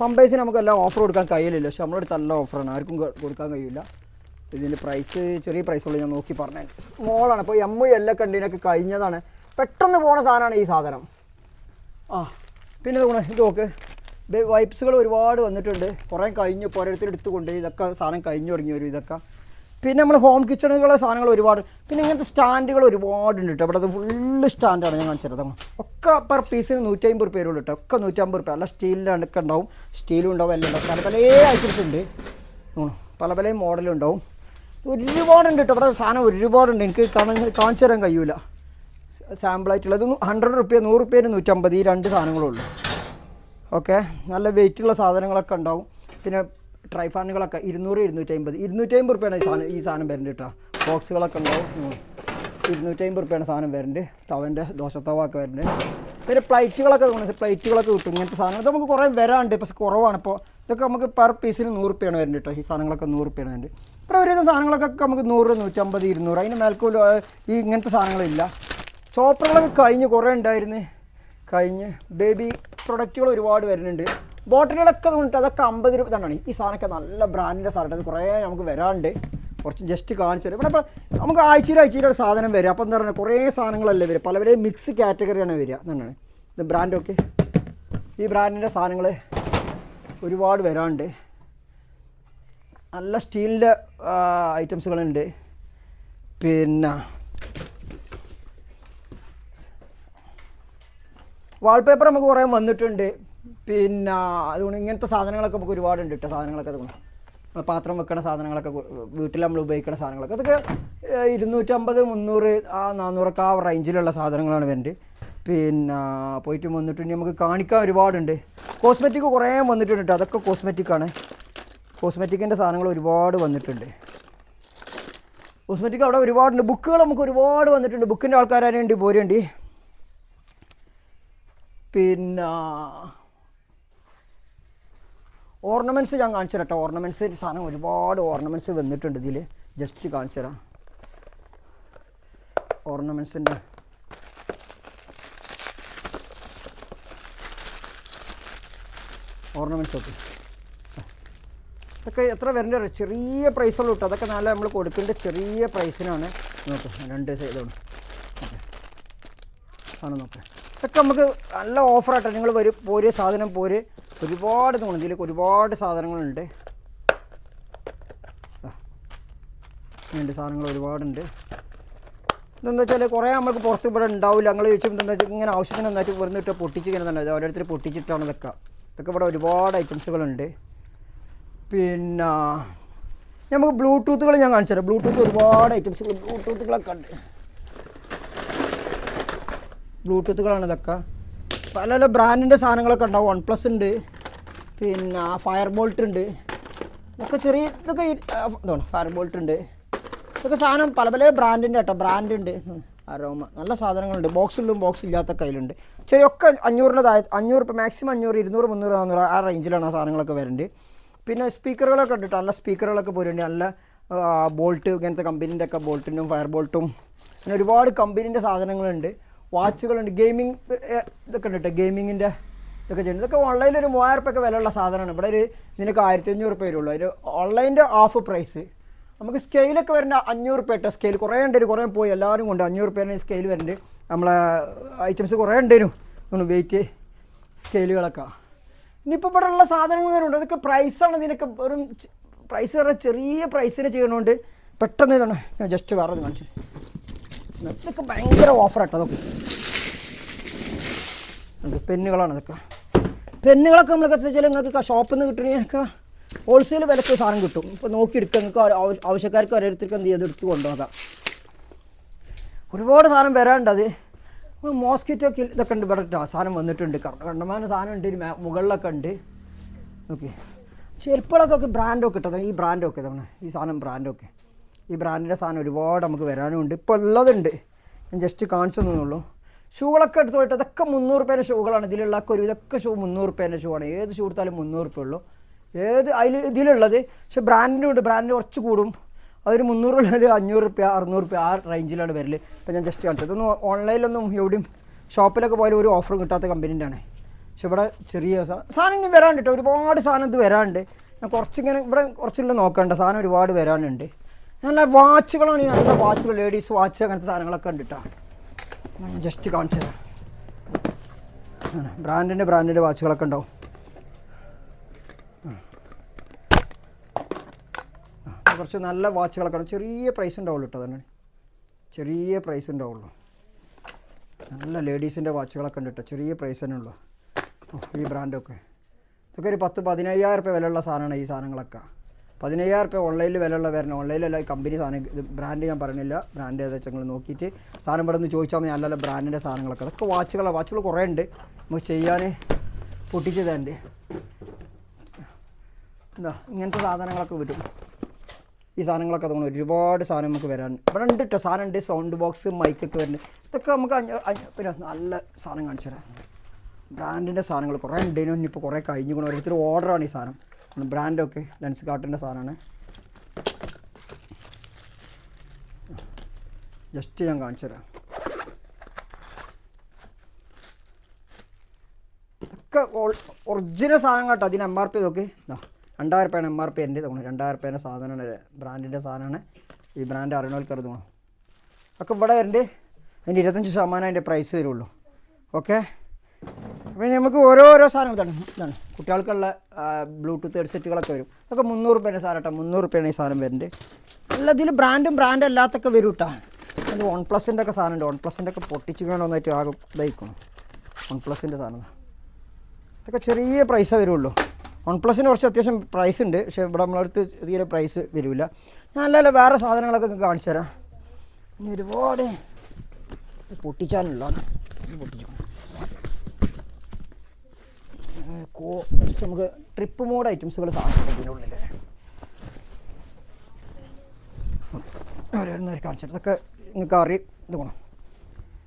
പമ്പേഴ്സിന് നമുക്ക് എല്ലാം ഓഫർ കൊടുക്കാൻ കഴിയില്ലല്ലോ. പക്ഷെ നമ്മളടുത്ത് നല്ല ഓഫറാണ് ആർക്കും കൊടുക്കാൻ കഴിയില്ല ഇതിന്റെ പ്രൈസ് ചെറിയ പ്രൈസുള്ളൂ ഞാൻ നോക്കി പറഞ്ഞത്. സ്മോളാണ് ഇപ്പോൾ എം എൽ ഒക്കെ ഉണ്ട് ഇതിനൊക്കെ കഴിഞ്ഞതാണ്. പെട്ടെന്ന് പോണ സാധനമാണ് ഈ സാധനം. ആ പിന്നെ തോന്നണ ഇത് നോക്ക്. വൈപ്സുകൾ ഒരുപാട് വന്നിട്ടുണ്ട്. കുറേ കഴിഞ്ഞ്. ഓരോരുത്തർ എടുത്ത് കൊണ്ട് ഇതൊക്കെ സാധനം കഴിഞ്ഞു തുടങ്ങി വരും ഇതൊക്കെ. പിന്നെ നമ്മൾ ഹോം കിച്ചണുകളുടെ സാധനങ്ങൾ ഒരുപാട്. പിന്നെ ഇങ്ങനത്തെ സ്റ്റാൻഡുകൾ ഒരുപാടുണ്ട് കേട്ടോ. ഇവിടെ ഫുള്ള് സ്റ്റാൻഡാണ് ഞാൻ കാണിച്ചത്. ഒക്കെ പെർ പീസിന് നൂറ്റമ്പത് റുപ്യ വരുള്ളൂ കേട്ടോ. ഒക്കെ നൂറ്റമ്പത് റുപ്യ. അല്ല സ്റ്റീലിന്റെ ഒക്കെ ഉണ്ടാവും. സ്റ്റീലും ഉണ്ടാവും. എല്ലാം ഉണ്ടാവും. പല പല ഐറ്റംസ് ഉണ്ട്. പല പല മോഡലും ഉണ്ടാവും. ഒരുപാടുണ്ട് കേട്ടോ. ഇവിടെ സാധനം ഒരുപാടുണ്ട്. എനിക്ക് കാണാൻ കാണിച്ചു തരാൻ കഴിയൂല. സാമ്പിളായിട്ടുള്ളത് ഹൺഡ്രഡ് റുപ്യ നൂറ് റുപ്യേന് നൂറ്റമ്പത് ഈ രണ്ട് സാധനങ്ങളേ ഉള്ളൂ ഓക്കെ? നല്ല വെയിറ്റുള്ള സാധനങ്ങളൊക്കെ ഉണ്ടാവും. പിന്നെ ട്രൈഫാനുകളൊക്കെ ഇരുന്നൂറ് ഇരുന്നൂറ്റമ്പത് ഇരുന്നൂറ്റമ്പത് റുപ്യാണ് ഈ സാധനം ഈ സാധനം വരുന്നുണ്ട് കേട്ടോ ബോക്സുകളൊക്കെ ഉണ്ടാവും. ഇരുന്നൂറ്റമ്പത് റുപ്യാണ് സാധനം വരുന്നുണ്ട് തവന്റെ ദോശത്തവ ഒക്കെ വരുന്നുണ്ട് പിന്നെ പ്ലേറ്റുകളൊക്കെ തോന്നുന്നത് പ്ലേറ്റുകളൊക്കെ കിട്ടും. ഇങ്ങനത്തെ സാധനങ്ങൾ. ഇത് നമുക്ക് കുറേ വരാണ്ട്. പക്ഷേ കുറവാണ്. ഇപ്പോൾ ഇതൊക്കെ നമുക്ക് പെർ പീസിന് നൂറ് റുപ്യാണ് വരുന്നത് കേട്ടോ ഈ സാധനങ്ങളൊക്കെ നൂറ് റുപ്യാണ് വരുന്നത് ഇവിടെ വരുന്ന സാധനങ്ങളൊക്കെ നമുക്ക് നൂറ് നൂറ്റമ്പത് ഇരുന്നൂറ്. അതിന് മേൽക്കൂല ഈ ഇങ്ങനത്തെ സാധനങ്ങളില്ല. ചോപ്പറുകളൊക്കെ കഴിഞ്ഞ് കുറേ ഉണ്ടായിരുന്നു. കഴിഞ്ഞ് ബേബി പ്രൊഡക്റ്റുകൾ ഒരുപാട് വരുന്നുണ്ട്. ബോട്ടിലുകളൊക്കെ കൊണ്ടിട്ട് അതൊക്കെ അമ്പത് രൂപ തന്നെയാണ് ഈ സാധനമൊക്കെ നല്ല ബ്രാൻഡിന്റെ സാധനം കുറേ നമുക്ക് വരാണ്ട് കുറച്ച് ജസ്റ്റ് കാണിച്ചു തരും. ഇവിടെ നമുക്ക് ആഴ്ചയിൽ ആഴ്ചയിൽ ഒരു സാധനം വരും അപ്പോൾ എന്താ പറയുക കുറേ സാധനങ്ങളല്ലേ വരും പല പല മിക്സ് കാറ്റഗറിയാണ് വരിക. എന്നാണ് ഇത് ബ്രാൻഡൊക്കെ ഈ ബ്രാൻഡിന്റെ സാധനങ്ങൾ ഒരുപാട് വരാണ്ട് നല്ല സ്റ്റീലിന്റെ ഐറ്റംസുകളുണ്ട് പിന്നെ വാൾപേപ്പർ നമുക്ക് കുറേ വന്നിട്ടുണ്ട്. പിന്നെ അതുകൊണ്ട് ഇങ്ങനത്തെ സാധനങ്ങളൊക്കെ നമുക്ക് ഒരുപാടുണ്ട് കേട്ടോ സാധനങ്ങളൊക്കെ അതുകൊണ്ട് പാത്രം വെക്കണ സാധനങ്ങളൊക്കെ വീട്ടിൽ നമ്മൾ ഉപയോഗിക്കുന്ന സാധനങ്ങളൊക്കെ. അതൊക്കെ ഇരുന്നൂറ്റമ്പത് മുന്നൂറ് ആ നാനൂറൊക്കെ ആ റേഞ്ചിലുള്ള സാധനങ്ങളാണ് വരുന്നത് പിന്നെ പോയിട്ട് വന്നിട്ടുണ്ട്. നമുക്ക് കാണിക്കാൻ ഒരുപാടുണ്ട്. കോസ്മെറ്റിക് കുറേ വന്നിട്ടുണ്ട് കേട്ടോ അതൊക്കെ കോസ്മെറ്റിക്കാണ് കോസ്മെറ്റിക്കിന്റെ സാധനങ്ങൾ ഒരുപാട് വന്നിട്ടുണ്ട്. കോസ്മെറ്റിക് അവിടെ ഒരുപാടുണ്ട്. ബുക്കുകൾ നമുക്ക് ഒരുപാട് വന്നിട്ടുണ്ട്. ബുക്കിന്റെ ആൾക്കാരുണ്ട് പോരുണ്ട്. പിന്നെ ഓർണമെന്റ്സ് ഞാൻ കാണിച്ചു തരാം കേട്ടോ ഓർണമെന്റ്സ് സാധനം ഒരുപാട് ഓർണമെന്റ്സ് വന്നിട്ടുണ്ട് ഇതിൽ ജസ്റ്റ് കാണിച്ചു തരാം ഓർണമെന്റ്സിന്റെ ഓർണമെന്റ്സ് ഒക്കെ. ഇതൊക്കെ എത്ര വരേണ്ട? ചെറിയ പ്രൈസുള്ളൂ കേട്ടോ അതൊക്കെ നല്ല നമ്മൾ കൊടുക്കേണ്ട ചെറിയ പ്രൈസിനാണ് നോക്കാം രണ്ട് സൈഡാണ് ആണ് നോക്ക്. ഇതൊക്കെ നമുക്ക് നല്ല ഓഫറായിട്ട് നിങ്ങൾ വരും പോര് സാധനം പോര്. ഒരുപാട് തോന്നുന്നു ഇതിലേക്ക് ഒരുപാട് സാധനങ്ങളുണ്ട്. ഇങ്ങനെ സാധനങ്ങൾ ഒരുപാടുണ്ട്. ഇതെന്താ വെച്ചാൽ കുറേ നമ്മൾക്ക് പുറത്ത് ഇവിടെ ഉണ്ടാവില്ല. ഞങ്ങൾ ചോദിച്ചു എന്താ വെച്ചാൽ ഇങ്ങനെ ആവശ്യത്തിന് നന്നായിട്ട് വെറുതെ ഇട്ട് പൊട്ടിച്ച് ഇങ്ങനെ തന്നെ. ഓരോരുത്തർ പൊട്ടിച്ചിട്ടാണ് ഇതൊക്കെ. ഇതൊക്കെ ഇവിടെ ഒരുപാട് ഐറ്റംസുകളുണ്ട് പിന്നെ നമുക്ക് ബ്ലൂടൂത്തുകൾ ഞാൻ കാണിച്ചു തരാം ബ്ലൂടൂത്ത് ഒരുപാട് ഐറ്റംസുകൾ ബ്ലൂടൂത്തുകളൊക്കെ ഉണ്ട്. ബ്ലൂടൂത്തുകളാണ് ഇതൊക്കെ. പല പല ബ്രാൻഡിന്റെ സാധനങ്ങളൊക്കെ ഉണ്ടാവും. വൺ പ്ലസ് ഉണ്ട്. പിന്നെ ഫയർ ബോൾട്ട് ഉണ്ട്. ഇതൊക്കെ ചെറിയ ഇതൊക്കെ എന്താണ് ഫയർ ബോൾട്ട് ഉണ്ട്. ഇതൊക്കെ സാധനം പല പല ബ്രാൻഡിന്റെ കേട്ടോ. ബ്രാൻഡ് ഉണ്ട്. അരോമ നല്ല സാധനങ്ങളുണ്ട്. ബോക്സിലും ബോക്സ് ഇല്ലാത്ത കയ്യിലുണ്ട്. ചെറിയ ഒക്കെ അഞ്ഞൂറിന്റെ താഴെ അഞ്ഞൂറ് ഇപ്പോൾ മാക്സിമം അഞ്ഞൂറ് ഇരുന്നൂറ് മുന്നൂറ് നാന്നൂറ് ആ റേഞ്ചിലാണ് ആ സാധനങ്ങളൊക്കെ വരുന്നത്. പിന്നെ സ്പീക്കറുകളൊക്കെ ഉണ്ട് നല്ല സ്പീക്കറുകളൊക്കെ പോരുന്നുണ്ട്. നല്ല ബോൾട്ട് ഇങ്ങനത്തെ കമ്പനീന്റെ ഒക്കെ ബോൾട്ടിനും ഫയർ ബോൾട്ടും അങ്ങനെ ഒരുപാട് കമ്പനീന്റെ സാധനങ്ങളുണ്ട്. വാച്ചുകളുണ്ട്. ഗെയിമിംഗ് ഇതൊക്കെ ഉണ്ട് കേട്ടോ ഗെയിമിങ്ങിന്റെ ഇതൊക്കെ ചെയ്യുന്നത് ഇതൊക്കെ ഓൺലൈനിൽ ഒരു മൂവായിരം റുപ്യൊക്കെ വിലയുള്ള സാധനമാണ്. ഇവിടെ ഒരു നിനക്ക് ആയിരത്തി അഞ്ഞൂറ് റുപ്യ അതിന് ഓൺലൈന്റെ ഹാഫ് പ്രൈസ്. നമുക്ക് സ്കെയിലൊക്കെ വരുന്ന അഞ്ഞൂറ് റുപ്യ ഇട്ട സ്കെയിൽ. കുറേ ഉണ്ട് കുറേ പോയി. എല്ലാവരും കൊണ്ട് അഞ്ഞൂറ് റുപ്യേന്റെ സ്കെയിൽ വരുന്നുണ്ട്. നമ്മളെ ഐറ്റംസ് കുറേ ഉണ്ടായിരുന്നു ഒന്ന് വെയിറ്റ് സ്കെയിലുകളൊക്കെ. ഇനിയിപ്പോൾ ഇവിടെ ഉള്ള സാധനങ്ങളുണ്ട് അതൊക്കെ പ്രൈസാണ് നിനക്ക് വെറും പ്രൈസ് വേറെ ചെറിയ പ്രൈസിന് ചെയ്യണോണ്ട് പെട്ടെന്ന് ഇതാണ്. ഞാൻ ജസ്റ്റ് വേറെ കാണിച്ചു ഇതൊക്കെ ഭയങ്കര ഓഫർ കേട്ടോ അതൊക്കെ പെന്നുകളാണ് ഇതൊക്കെ. പെന്നുകളൊക്കെ നമ്മളൊക്കെ വെച്ചാൽ നിങ്ങൾക്ക് ഷോപ്പിൽ നിന്ന് കിട്ടണമെങ്കിൽ ഹോൾസെയിൽ വിലക്ക് സാധനം കിട്ടും. ഇപ്പോൾ നോക്കിയെടുക്കുക നിങ്ങൾക്ക് ആവ- ആവശ്യക്കാർക്ക് ഓരോരുത്തർക്ക് എന്ത് ചെയ്ത് എടുത്ത് കൊണ്ടുപോകാം ഒരുപാട് സാധനം വരാനുണ്ട് അത്. മോസ്കിറ്റോ കിൽ ഇതൊക്കെ ഉണ്ട് ഇവിടെ. സാധനം വന്നിട്ടുണ്ട്. കണ്ട കണ്ടമാനം സാധനം ഉണ്ട് മുകളിലൊക്കെ ഉണ്ട്. ഓക്കെ ചെരുപ്പുകളൊക്കെ ബ്രാൻഡൊക്കെ ഇട്ടത് ഈ ബ്രാൻഡൊക്കെ ഇതാണ്. ഈ സാധനം ബ്രാൻഡൊക്കെ ഈ ബ്രാൻഡിന്റെ സാധനം ഒരുപാട് നമുക്ക് വരാനുണ്ട്. ഇപ്പോൾ ഉള്ളതുണ്ട്. ഞാൻ ജസ്റ്റ് കാണിച്ചു തന്നുള്ളൂ ഷൂകളൊക്കെ എടുത്തു പോയിട്ട് അതൊക്കെ മുന്നൂറ് രൂപേന്റെ ഷൂകളാണ്. ഇതിലുള്ള ഒരു ഇതൊക്കെ ഷൂ മുന്നൂറ് രൂപേന്റെ ഷൂ ആണ്. ഏത് ഷൂ എടുത്താലും മുന്നൂറ് രൂപയേ ഉള്ളൂ. ഏത് അതിൽ ഇതിലുള്ളത്? പക്ഷേ ബ്രാൻഡിന്റെ ഉണ്ട്. ബ്രാൻഡ് കുറച്ച് കൂടും. അതൊരു മുന്നൂറുള്ള ഒരു അഞ്ഞൂറ് റുപ്യ അറുന്നൂറ് റുപ്യ ആ റേഞ്ചിലാണ് വരൽ. ഇപ്പം ഞാൻ ജസ്റ്റ് കാണിച്ചത് ഇതൊന്നും ഓൺലൈനിലൊന്നും എവിടെയും ഷോപ്പിലൊക്കെ പോയാലും ഒരു ഓഫർ കിട്ടാത്ത കമ്പനീന്റെ ആണ് പക്ഷെ ഇവിടെ ചെറിയ സാധനം ഇനി വരാണ്ട് കേട്ടോ. ഒരുപാട് സാധനം ഇത് വരാണ്ട് ഞാൻ കുറച്ചിങ്ങനെ ഇവിടെ കുറച്ചുള്ള നോക്കണ്ട. സാധനം ഒരുപാട് വരാനുണ്ട്. നല്ല വാച്ചുകളാണ് ഈ നല്ല വാച്ചുകൾ ലേഡീസ് വാച്ച് അങ്ങനത്തെ സാധനങ്ങളൊക്കെ ഉണ്ട് കേട്ടോ ഞാൻ ജസ്റ്റ് കാണിച്ചു തരാം. ബ്രാൻഡിന്റെ ബ്രാൻഡിന്റെ വാച്ചുകളൊക്കെ ഉണ്ടാവും. കുറച്ച് നല്ല വാച്ചുകളൊക്കെ ഉണ്ട്. ചെറിയ പ്രൈസ് ഉണ്ടാവുള്ളൂ കേട്ടോ തന്നെ ചെറിയ പ്രൈസ് ഉണ്ടാവുള്ളൂ. നല്ല ലേഡീസിന്റെ വാച്ചുകളൊക്കെ ഉണ്ട് കേട്ടോ ചെറിയ പ്രൈസ് തന്നെ ഉള്ളൂ. ഈ ബ്രാൻഡൊക്കെ. ഇതൊക്കെ ഒരു പത്ത് പതിനയ്യായിരം രൂപ വിലയുള്ള സാധനമാണ് ഈ സാധനങ്ങളൊക്കെ. പതിനയ്യായിരം റുപ്യ ഓൺലൈനിൽ വിലയുള്ള വരണം ഓൺലൈനിലല്ല കമ്പനി സാധനം ഇത് ബ്രാൻഡ് ഞാൻ പറഞ്ഞില്ല. ബ്രാൻഡ് ഏതാ വെച്ചാൽ നോക്കിയിട്ട്. സാധനം ഇവിടെ നിന്ന് ചോദിച്ചാൽ മതി നല്ല ബ്രാൻഡിന്റെ സാധനങ്ങളൊക്കെ. അതൊക്കെ വാച്ചുകളാണ് വാച്ചുകൾ കുറേ ഉണ്ട്. നമുക്ക് ചെയ്യാൻ പൊട്ടിച്ച് തരണ്ട് എന്താ ഇങ്ങനത്തെ സാധനങ്ങളൊക്കെ വരും ഈ സാധനങ്ങളൊക്കെ തോന്നുന്നു ഒരുപാട് സാധനം നമുക്ക് വരാൻ ഇവിടെ ഉണ്ട് കേട്ടോ സാധനം ഉണ്ട്. സൗണ്ട് ബോക്സ് മൈക്കൊക്കെ വരുന്നുണ്ട്. ഇതൊക്കെ നമുക്ക് പിന്നെ നല്ല സാധനം കാണിച്ചു തരാം. ബ്രാൻഡിന്റെ സാധനങ്ങൾ കുറേ ഉണ്ടേനു ഇനിയിപ്പോൾ കുറേ കഴിഞ്ഞു കൊണ്ട് ഓരോരുത്തർ ഓർഡറാണ് ഈ സാധനം. ബ്രാൻഡൊക്കെ ലെൻസ് കാർട്ടിന്റെ സാധനമാണ്. ജസ്റ്റ് ഞാൻ കാണിച്ചു തരാം. ഇതൊക്കെ ഒറിജിനൽ സാധനം കേട്ടോ. അതിന് എം ആർ പി നോക്കി. രണ്ടായിരം രൂപയാണ് എം ആർ പി എന്റെ തോന്നുന്നു രണ്ടായിരം രൂപേന്റെ സാധനമാണ് ബ്രാൻഡിന്റെ സാധനമാണ്. ഈ ബ്രാൻഡ് അറിയണവർക്ക് തോന്നുന്നു ഒക്കെ ഇവിടെ വരണ്ട്. അതിന്റെ ഇരുപത്തഞ്ച് ശതമാനം അതിന്റെ പ്രൈസ് വരുള്ളൂ. ഓക്കെ അപ്പോൾ നമുക്ക് ഓരോരോ സാധനം ഇതാണ് ഇതാണ്. കുട്ടികൾക്കുള്ള ബ്ലൂടൂത്ത് ഹെഡ്സെറ്റുകളൊക്കെ വരും. അതൊക്കെ മുന്നൂറ് റുപ്യേന്റെ സാധനം കേട്ടോ മുന്നൂറ് റുപ്യാണ് ഈ സാധനം വരുന്നുണ്ട്. അല്ല ഇതിൽ ബ്രാൻഡും ബ്രാൻഡ് അല്ലാത്തൊക്കെ വരും കേട്ടോ. അത് വൺ പ്ലസിന്റെ ഒക്കെ സാധനം ഉണ്ട്. വൺ പ്ലസിന്റെ ഒക്കെ പൊട്ടിച്ച് കാണുമെന്നായിട്ട് ആകെ ഇതായിക്കണം വൺ പ്ലസിന്റെ സാധനം. ഇതൊക്കെ ചെറിയ പ്രൈസേ വരുള്ളൂ. വൺ പ്ലസിന് കുറച്ച് അത്യാവശ്യം പ്രൈസ് ഉണ്ട്. പക്ഷേ ഇവിടെ നമ്മളടുത്ത് തീരെ പ്രൈസ് വരില്ല ഞാൻ നല്ല വേറെ സാധനങ്ങളൊക്കെ കാണിച്ചു തരാം. ഇനി ഒരുപാട് പൊട്ടിച്ചാനുള്ളതാണ് പൊട്ടിച്ചു. നമുക്ക് ട്രിപ്പ് മോഡ് ഐറ്റംസുകൾ സാധനം ഇതിന്റെ ഉള്ളിൽ ഓരോന്ന് കാണിച്ചു ഇതൊക്കെ നിങ്ങൾക്ക് അറിയും ഇത് വേണം.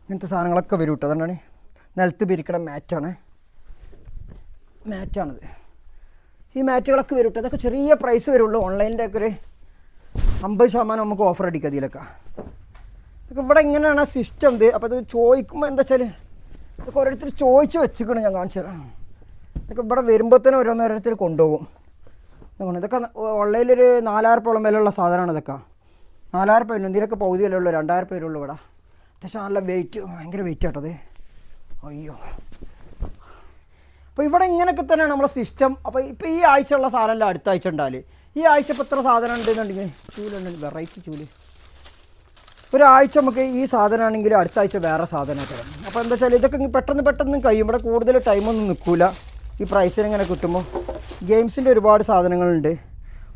ഇങ്ങനത്തെ സാധനങ്ങളൊക്കെ വരും കേട്ടോ. അതുകൊണ്ടാണ് നിലത്ത് പിരിക്കണ മാറ്റാണ് മാറ്റാണിത് ഈ മാറ്റുകളൊക്കെ വരും കേട്ടോ. അതൊക്കെ ചെറിയ പ്രൈസ് വരുള്ളൂ. ഓൺലൈനിന്റെ ഒക്കെ ഒരു അമ്പത് ശതമാനം നമുക്ക് ഓഫർ അടിക്കുക അതിലൊക്കെ ഇതൊക്കെ ഇവിടെ ഇങ്ങനെയാണ് സിസ്റ്റം ഇത്. അപ്പോൾ ഇത് ചോദിക്കുമ്പോൾ എന്താ വെച്ചാൽ ഇതൊക്കെ ഓരോരുത്തർ ചോദിച്ച് വെച്ചിക്കണം ഞാൻ കാണിച്ചു തരാം ഇതൊക്കെ ഇവിടെ വരുമ്പോൾ തന്നെ ഓരോന്ന് ഓരോരുത്തർ കൊണ്ടുപോകും. ഇതൊക്കെ ഇതൊക്കെ ഓൺലൈനിലൊരു നാലായിരം രൂപയോളം വിലയുള്ള സാധനമാണ് ഇതൊക്കെ. നാലായിരം രൂപ ഇതിലൊക്കെ പകുതി വിലയുള്ളൂ? രണ്ടായിരം രൂപ വരുള്ളൂ ഇവിടെ. അത്യാവശ്യം നല്ല വെയിറ്റ് ഭയങ്കര വെയിറ്റ് ആട്ടത് അയ്യോ. അപ്പോൾ ഇവിടെ ഇങ്ങനെയൊക്കെ തന്നെയാണ് നമ്മളെ സിസ്റ്റം അപ്പോൾ ഇപ്പോൾ ഈ ആഴ്ച ഉള്ള സാധനമല്ല അടുത്ത ആഴ്ച ഉണ്ടാൽ ഈ ആഴ്ച ഇപ്പോൾ എത്ര സാധനം ഉണ്ടെന്നുണ്ടെങ്കിൽ ചൂലുണ്ടെങ്കിൽ വെറൈറ്റി ചൂൽ. ഒരാഴ്ച നമുക്ക് ഈ സാധനമാണെങ്കിൽ അടുത്ത ആഴ്ച വേറെ സാധനമൊക്കെ അപ്പോൾ എന്താ വെച്ചാൽ ഇതൊക്കെ പെട്ടെന്ന് പെട്ടെന്ന് കഴിയും. ഇവിടെ കൂടുതൽ ടൈമൊന്നും നിൽക്കില്ല ഈ പ്രൈസിന് ഇങ്ങനെ കിട്ടുമ്പോൾ ഗെയിംസിന്റെ ഒരുപാട് സാധനങ്ങളുണ്ട്.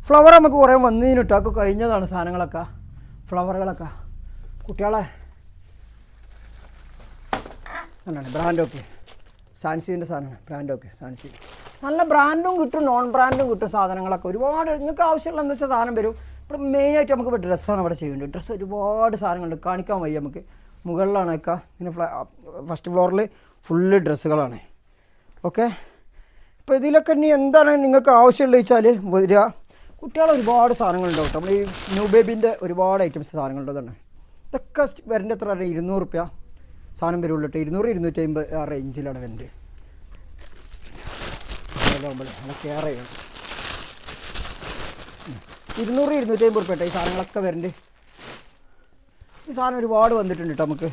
ഫ്ലവർ നമുക്ക് കുറേ വന്നതിന് കേട്ടോ കഴിഞ്ഞതാണ് സാധനങ്ങളൊക്കെ. ഫ്ലവറുകളൊക്കെ കുട്ടികളെ. ബ്രാൻഡ് ബ്രാൻഡൊക്കെ സാൻസീന്റെ സാധനമാണ്. ബ്രാൻഡൊക്കെ സാൻസി നല്ല ബ്രാൻഡും കിട്ടും നോൺ ബ്രാൻഡും കിട്ടും സാധനങ്ങളൊക്കെ. ഒരുപാട് നിങ്ങൾക്ക് ആവശ്യമുള്ള എന്താ വെച്ചാൽ സാധനം വരും. ഇവിടെ മെയിനായിട്ട് നമുക്ക് ഡ്രസ്സാണ് ഇവിടെ ചെയ്യേണ്ടത്. ഡ്രസ്സ് ഒരുപാട് സാധനങ്ങളുണ്ട്. കാണിക്കാൻ വയ്യ നമുക്ക്. മുകളിലാണ് ഒക്കെ ഇതിന് ഫസ്റ്റ് ഫ്ലോറിൽ ഫുള്ള് ഡ്രസ്സുകളാണ് ഓക്കെ ഇപ്പോൾ ഇതിലൊക്കെ ഇനി എന്താണ് നിങ്ങൾക്ക് ആവശ്യമുള്ളത് വെച്ചാൽ വരിക. കുട്ടികളെ ഒരുപാട് സാധനങ്ങളുണ്ടാവും കേട്ടോ. നമ്മൾ ഈ ന്യൂ ബേബിന്റെ ഒരുപാട് ഐറ്റംസ് സാധനങ്ങളുണ്ട് തന്നെ ഇതൊക്കെ വരേണ്ട എത്ര അറിയാം ഇരുന്നൂറ് റുപ്യ സാധനം വരുള്ളൂ കേട്ടോ. ഇരുന്നൂറ് ഇരുന്നൂറ്റി അമ്പത് ആ റേഞ്ചിലാണ് വരേണ്ടത്. നല്ല കെയർ ചെയ്യണം. ഇരുന്നൂറ് ഇരുന്നൂറ്റി അമ്പത് റുപ്യ കേട്ടോ ഈ സാധനങ്ങളൊക്കെ വരേണ്ടത്. ഈ സാധനം ഒരുപാട് വന്നിട്ടുണ്ട് കേട്ടോ നമുക്ക്.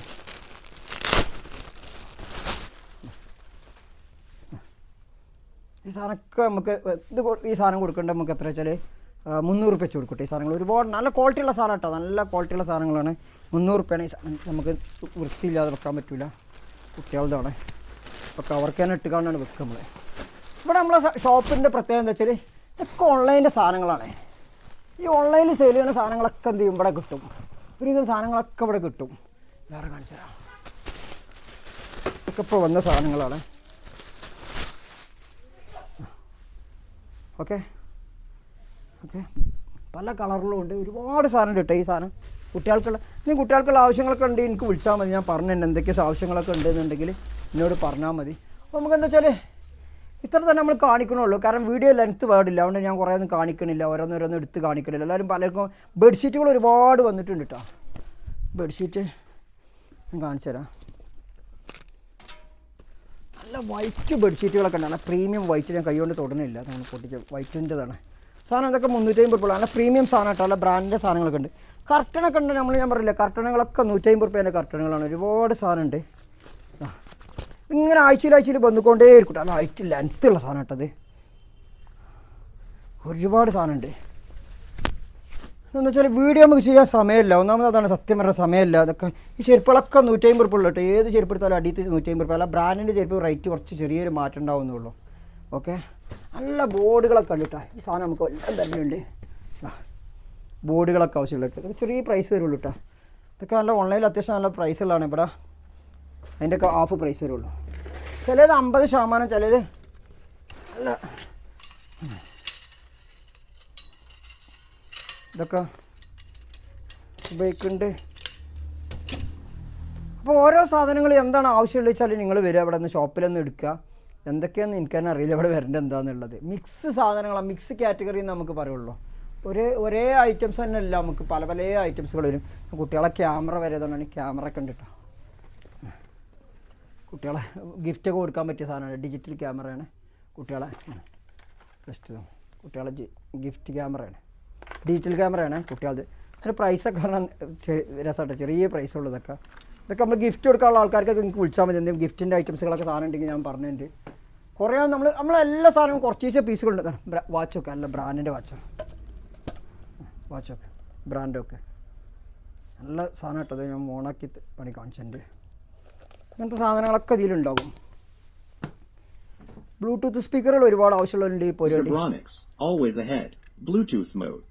ഈ സാധനമൊക്കെ നമുക്ക് ഇത് ഈ സാധനം കൊടുക്കേണ്ടത് നമുക്ക് എത്ര വെച്ചാൽ മുന്നൂറ് റുപ്യ വെച്ച് കൊടുക്കട്ടെ ഈ സാധനങ്ങൾ. ഒരുപാട് നല്ല ക്വാളിറ്റിയുള്ള സാധനം കേട്ടോ. നല്ല ക്വാളിറ്റിയുള്ള സാധനങ്ങളാണ്. മുന്നൂറ് റുപ്യാണ് ഈ സാധനം നമുക്ക് വൃത്തിയില്ലാതെ വെക്കാൻ പറ്റില്ല കുട്ടികളുടെയാണ് അപ്പോൾ കവർക്ക് തന്നെ ഇട്ടുകൊണ്ടാണ് വെക്കുക നമ്മൾ ഇവിടെ നമ്മളെ ഷോപ്പിന്റെ പ്രത്യേകത എന്താ വെച്ചാൽ ഇതൊക്കെ ഓൺലൈന്റെ സാധനങ്ങളാണ്. ഈ ഓൺലൈനിൽ സെയിൽ ചെയ്യുന്ന സാധനങ്ങളൊക്കെ എന്ത് ചെയ്യും? ഇവിടെ കിട്ടും. ഒരുവിധം സാധനങ്ങളൊക്കെ ഇവിടെ കിട്ടും. വേറെ കാണിച്ചു തരാം ഇതൊക്കെ ഇപ്പോൾ വന്ന സാധനങ്ങളാണ്. ഓക്കെ? ഓക്കെ? പല കളറിലും ഉണ്ട്. ഒരുപാട് സാധനം കിട്ടും ഈ സാധനം. കുട്ടികൾക്കുള്ള ഇനി കുട്ടികൾക്കുള്ള ആവശ്യങ്ങളൊക്കെ ഉണ്ട്. എനിക്ക് വിളിച്ചാൽ മതി. ഞാൻ പറഞ്ഞിട്ടുണ്ട് എന്തൊക്കെ ആവശ്യങ്ങളൊക്കെ ഉണ്ടെന്നുണ്ടെങ്കിൽ എന്നോട് പറഞ്ഞാൽ മതി. അപ്പോൾ നമുക്ക് എന്താ വെച്ചാൽ ഇത്ര തന്നെ നമ്മൾ കാണിക്കണുള്ളൂ. കാരണം വീഡിയോ ലെങ്ത്ത് പാടില്ല അതുകൊണ്ട് ഞാൻ കുറേ ഒന്നും കാണിക്കണില്ല. ഓരോന്നോരോന്നും എടുത്ത് കാണിക്കണില്ല. എല്ലാവരും പലർക്കും ബെഡ്ഷീറ്റുകൾ ഒരുപാട് വന്നിട്ടുണ്ട് കേട്ടോ ബെഡ്ഷീറ്റ് ഞാൻ കാണിച്ചു തരാം നല്ല വൈറ്റ് ബെഡ്ഷീറ്റുകളൊക്കെ ഉണ്ട്. നല്ല പ്രീമിയം വൈറ്റ് ഞാൻ കൈകൊണ്ട് തൊടുന്നില്ല. നമ്മൾ പൊട്ടിച്ച് വൈറ്റിന്റെതാണ് സാധനം അതൊക്കെ മുന്നൂറ്റി അമ്പത് രൂപ നല്ല പ്രീമിയം സാധനം കേട്ടോ. നല്ല ബ്രാൻഡിന്റെ സാധനങ്ങളൊക്കെ ഉണ്ട്. കർട്ടണൊക്കെ ഉണ്ട് നമ്മൾ ഞാൻ പറയില്ല കർട്ടണുകളൊക്കെ നൂറ്റമ്പത് റുപ്യേന്റെ കർട്ടണുകളാണ് ഒരുപാട് സാധനമുണ്ട് ഇങ്ങനെ ആഴ്ചയിൽ ആഴ്ചയിൽ വന്നുകൊണ്ടേ ഇരിക്കട്ടെ നല്ല ഹൈറ്റ് ലെങ്ത്തുള്ള സാധനം കേട്ടത് ഒരുപാട് സാധനമുണ്ട് എന്താ വെച്ചാൽ വീഡിയോ നമുക്ക് ചെയ്യാൻ സമയമില്ല. ഒന്നാമത് അതാണ് സത്യം പറഞ്ഞ സമയമില്ല. അതൊക്കെ ഈ ചെരുപ്പുകളൊക്കെ നൂറ്റമ്പത് ഉള്ളൂ കേട്ടോ. ഏത് ചെരുപ്പ് എടുത്താലും അടിയത്ത് നൂറ്റമ്പത് റുപ്യ അല്ല ബ്രാൻഡിന്റെ ചെരുപ്പ് റേറ്റ് കുറച്ച് ചെറിയൊരു മാറ്റം ഉണ്ടാവുന്നുള്ളൂ. ഓക്കെ? നല്ല ബോർഡുകളൊക്കെ ഉണ്ട് കേട്ടോ. ഈ സാധനം നമുക്ക് എല്ലാം തന്നെ ഉണ്ട് ബോർഡുകളൊക്കെ ആവശ്യമുള്ള ഇതൊക്കെ ചെറിയ പ്രൈസ് വരുള്ളൂ കേട്ടോ. ഇതൊക്കെ നല്ല ഓൺലൈനിൽ അത്യാവശ്യം നല്ല പ്രൈസുകളാണ് ഇവിടെ. അതിന്റെയൊക്കെ ഹാഫ് പ്രൈസ് വരുള്ളൂ. ചിലത് അമ്പത് ശതമാനം ചിലത് നല്ല ഇതൊക്കെ ഉപയോഗിക്കുന്നുണ്ട്. അപ്പോൾ ഓരോ സാധനങ്ങൾ എന്താണ് ആവശ്യമുള്ളത് വെച്ചാൽ നിങ്ങൾ വരിക അവിടെ നിന്ന് ഷോപ്പിൽ എടുക്കുക. എന്തൊക്കെയാണെന്ന് എനിക്ക് തന്നെ അറിയില്ല ഇവിടെ വരേണ്ടത് എന്താണെന്നുള്ളത് മിക്സ് സാധനങ്ങളാണ് മിക്സ് കാറ്റഗറി നമുക്ക് പറയുള്ളൂ. ഒരേ ഒരേ ഐറ്റംസ് തന്നെ അല്ല നമുക്ക് പല പല ഐറ്റംസുകൾ വരും. കുട്ടികളെ ക്യാമറ വരെ ഇതുകൊണ്ടാണ് ക്യാമറ കണ്ടിട്ടോ. കുട്ടികളെ ഗിഫ്റ്റൊക്കെ കൊടുക്കാൻ പറ്റിയ സാധനമാണ്. ഡിജിറ്റൽ ക്യാമറയാണ് കുട്ടികളെ ജസ്റ്റ് കുട്ടികളെ ഗിഫ്റ്റ് ക്യാമറയാണ് ഡിജിറ്റൽ ക്യാമറയാണ് കുട്ടികളത് അതിന് പ്രൈസൊക്കെ പറഞ്ഞാൽ രസമായിട്ട് ചെറിയ പ്രൈസ് ഉള്ളതൊക്കെ ഇതൊക്കെ. നമ്മൾ ഗിഫ്റ്റ് കൊടുക്കാനുള്ള ആൾക്കാർക്കൊക്കെ നിങ്ങൾക്ക് വിളിച്ചാൽ മതി. എന്തെങ്കിലും ഗിഫ്റ്റിന്റെ ഐറ്റംസുകളൊക്കെ സാധനം ഉണ്ടെങ്കിൽ ഞാൻ പറഞ്ഞിട്ടുണ്ട് കുറേ നമ്മൾ നമ്മളെല്ലാ സാധനവും കുറച്ച് പീസുകളുണ്ട് വാച്ചൊക്കെ നല്ല ബ്രാൻഡിന്റെ വാച്ചാണ് വാച്ചൊക്കെ ബ്രാൻഡൊക്കെ നല്ല സാധനം ഇട്ടത് ഞാൻ മോണാക്കി പണി കാണിച്ചിട്ടുണ്ട് അങ്ങനത്തെ സാധനങ്ങളൊക്കെ ഇതിലുണ്ടാകും. ബ്ലൂടൂത്ത് സ്പീക്കറുകൾ ഒരുപാട് ആവശ്യമുള്ളവരുണ്ട് ഈ ബ്ലൂടൂത്ത് Zebronics,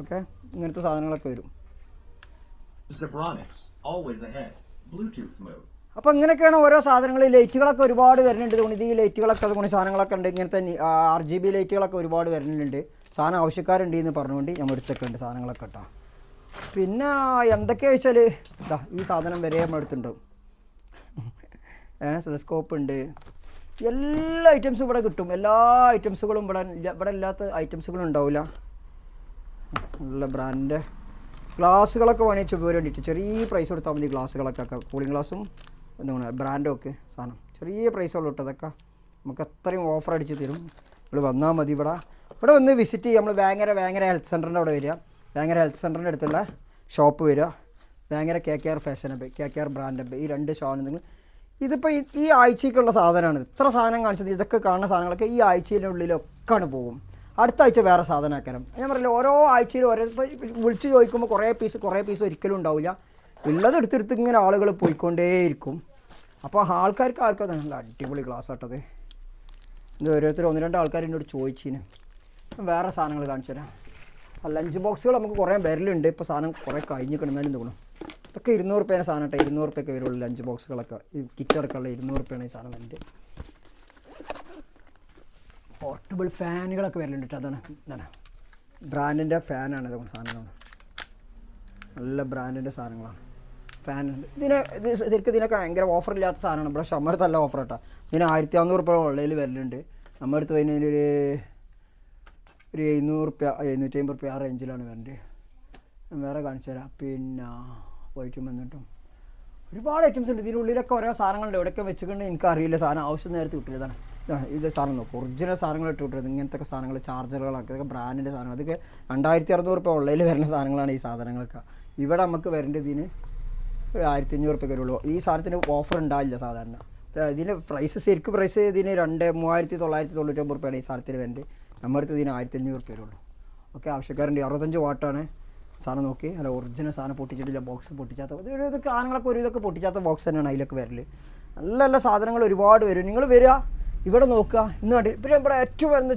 ഓക്കെ? ഇങ്ങനത്തെ സാധനങ്ങളൊക്കെ വരും. അപ്പൊ ഇങ്ങനെയൊക്കെയാണ് ഓരോ സാധനങ്ങൾ. ലൈറ്റുകളൊക്കെ ഒരുപാട് വരുന്നുണ്ട് തോന്നി ഈ ലൈറ്റുകളൊക്കെ അതുകൊണ്ട് സാധനങ്ങളൊക്കെ ഉണ്ട്. ഇങ്ങനത്തെ ആർ ജി ബി ലൈറ്റുകളൊക്കെ ഒരുപാട് വരുന്നുണ്ട്. സാധനം ആവശ്യക്കാരുണ്ട് എന്ന് പറഞ്ഞുകൊണ്ട് നമ്മൾ എടുത്തൊക്കെ സാധനങ്ങളൊക്കെ കേട്ടോ. പിന്നെ എന്തൊക്കെയാ വെച്ചാൽ ഇതാ ഈ സാധനം വരെ നമ്മൾ എടുത്തിട്ടുണ്ടാവും ഉണ്ട്. എല്ലാ ഐറ്റംസും ഇവിടെ കിട്ടും. എല്ലാ ഐറ്റംസുകളും ഇവിടെ ഇവിടെ ഇല്ലാത്ത ഐറ്റംസുകളും ഉണ്ടാവില്ല നല്ല ബ്രാൻഡിന്റെ ഗ്ലാസ്സുകളൊക്കെ വേണമെങ്കിൽ ഉപയോഗം വേണ്ടിയിട്ട് ചെറിയ പ്രൈസ് കൊടുത്താൽ മതി ഗ്ലാസ്സുകളൊക്കെ. കൂളിംഗ് ഗ്ലാസ്സും എന്താണ് ബ്രാൻഡും ഒക്കെ സാധനം. ചെറിയ പ്രൈസുള്ള ഇട്ടതൊക്കെ നമുക്ക് അത്രയും ഓഫർ അടിച്ച് തരും. ഇവിടെ വന്നാൽ മതി ഇവിടെ. ഇവിടെ വന്ന് വിസിറ്റ് ചെയ്യുക നമ്മൾ വേങ്ങര വേങ്ങര ഹെൽത്ത് സെന്ററിന്റെ അവിടെ വരിക. വേങ്ങര ഹെൽത്ത് സെന്ററിന്റെ അടുത്തുള്ള ഷോപ്പ് വരിക. Vengara K K R fashion hub K K R brand hub ഈ രണ്ട് ഷോപ്പിൽ നിങ്ങൾ ഇതിപ്പോൾ ഈ ആഴ്ചയ്ക്കുള്ള സാധനമാണ്. ഇത്ര സാധനം കാണിച്ചത്. ഇതൊക്കെ കാണുന്ന സാധനങ്ങളൊക്കെ ഈ ആഴ്ചയിലുള്ളിലൊക്കെയാണ് പോകും. അടുത്ത ആഴ്ച വേറെ സാധനം ആക്കാനും ഞാൻ പറയില്ല ഓരോ ആഴ്ചയിലും ഓരോ വിളിച്ച് ചോദിക്കുമ്പോൾ കുറേ പീസ് കുറേ പീസ് ഒരിക്കലും ഉണ്ടാവില്ല ഉള്ളത് എടുത്തെടുത്ത് ഇങ്ങനെ ആളുകൾ പോയിക്കൊണ്ടേയിരിക്കും. അപ്പോൾ ആൾക്കാർക്ക് ആൾക്കാർ നല്ല അടിപൊളി ക്ലാസ് ആട്ടത് ഇത് ഓരോരുത്തർ ഒന്ന് രണ്ട് ആൾക്കാർ എന്നോട് ചോദിച്ചിന്. വേറെ സാധനങ്ങൾ കാണിച്ചു തരാം. ലഞ്ച് ബോക്സുകൾ നമുക്ക് കുറേ വരലുണ്ട് ഇപ്പോൾ സാധനം കുറേ കഴിഞ്ഞ് കിടന്നാലും തോന്നും ഇതൊക്കെ ഇരുന്നൂറ് റുപ്യേന്റെ സാധനം കേട്ടോ. ഇരുന്നൂറ് റുപ്യൊക്കെ വരുള്ളൂ ലഞ്ച് ബോക്സുകളൊക്കെ ഈ കിറ്റ് അടക്കമുള്ള ഇരുന്നൂറ് റുപ്യാണ് ഈ സാധനം വരുന്നത് പോർട്ടബിൾ ഫാനുകളൊക്കെ വരലുണ്ട് കേട്ടോ അതാണ് ഇതാണ്. ബ്രാൻഡിന്റെ ഫാനാണ് ഇതൊക്കെ സാധനങ്ങൾ നല്ല ബ്രാൻഡിന്റെ സാധനങ്ങളാണ്. ഫാൻ ഇതിന് ഇത് ശരിക്കും ഇതിനൊക്കെ ഭയങ്കര ഓഫർ ഇല്ലാത്ത സാധനമാണ്. ഇവിടെ ഷമ്മടുത്ത് നല്ല ഓഫർ കേട്ടോ ഇതിന് ആയിരത്തി അഞ്ഞൂറ് റുപ്യ ഓൺലൈനിൽ വരലുണ്ട്. നമ്മുടെ അടുത്ത് വരുന്നതിൽ ഒരു എഴുന്നൂറ് റുപ്യ എഴുന്നൂറ്റി അമ്പത് റുപ്യ ആ റേഞ്ചിലാണ് വരേണ്ടത് വേറെ കാണിച്ചു തരാം. പിന്നെ പോയിട്ടും വന്നിട്ടും. ഒരുപാട് ഐറ്റംസ് ഉണ്ട്. ഇതിനുള്ളിലൊക്കെ ഓരോ സാധനങ്ങളുണ്ട്. എവിടെയൊക്കെ വെച്ചിട്ടുണ്ടെങ്കിൽ എനിക്ക് അറിയില്ല സാധനം ആവശ്യം നേരത്തെ കിട്ടില്ല. ഇത് സാധനം നോക്കും. ഒറിജിനൽ സാധനങ്ങൾ ഇട്ട് വിട്ടത് ഇങ്ങനത്തെ സാധനങ്ങൾ ചാർജറുകളൊക്കെ ഇതൊക്കെ ബ്രാൻഡിന്റെ സാധനങ്ങൾ. അതൊക്കെ രണ്ടായിരത്തി അറുന്നൂറ് രൂപ ഉള്ളതിൽ വരുന്ന സാധനങ്ങളാണ് ഈ സാധനങ്ങളൊക്കെ. ഇവിടെ നമുക്ക് വരേണ്ടത് ഇതിന് ഒരു ആയിരത്തി അഞ്ഞൂറ് റുപ്യ വരുള്ളൂ ഈ സാധനത്തിന് ഓഫർ ഉണ്ടാവില്ല സാധാരണ. ഇതിന് പ്രൈസ് ശരിക്കും പ്രൈസ് ഇതിന് രണ്ട് മൂവായിരത്തി തൊള്ളായിരത്തി തൊണ്ണൂറ്റൊമ്പത് റുപ്യാണ് ഈ സാധനത്തിന് വേണ്ടത് നമ്മുടെ അടുത്ത് ഇതിന് ആയിരത്തി അഞ്ഞൂറ് റുപ്യ വരുള്ളൂ ഓക്കെ ആവശ്യക്കാരുണ്ട് അറുപത്തഞ്ച് വാട്ടാണ് സാധനം നോക്കി. അല്ല ഒറിജിനൽ സാധനം പൊട്ടിച്ചിട്ടില്ല ബോക്സ് പൊട്ടിച്ചാത്ത ഇത് ഒരു ഇതൊക്കെ സാധനങ്ങളൊക്കെ ഒരു ഇതൊക്കെ പൊട്ടിച്ചാത്ത ബോക്സ് തന്നെയാണ് അതിലൊക്കെ വരൽ നല്ല നല്ല സാധനങ്ങൾ ഒരുപാട് വരും. നിങ്ങൾ വരിക. ഇവിടെ നോക്കുക. ഇന്ന് കണ്ടി പിന്നെ ഇവിടെ ഏറ്റവും വരുന്ന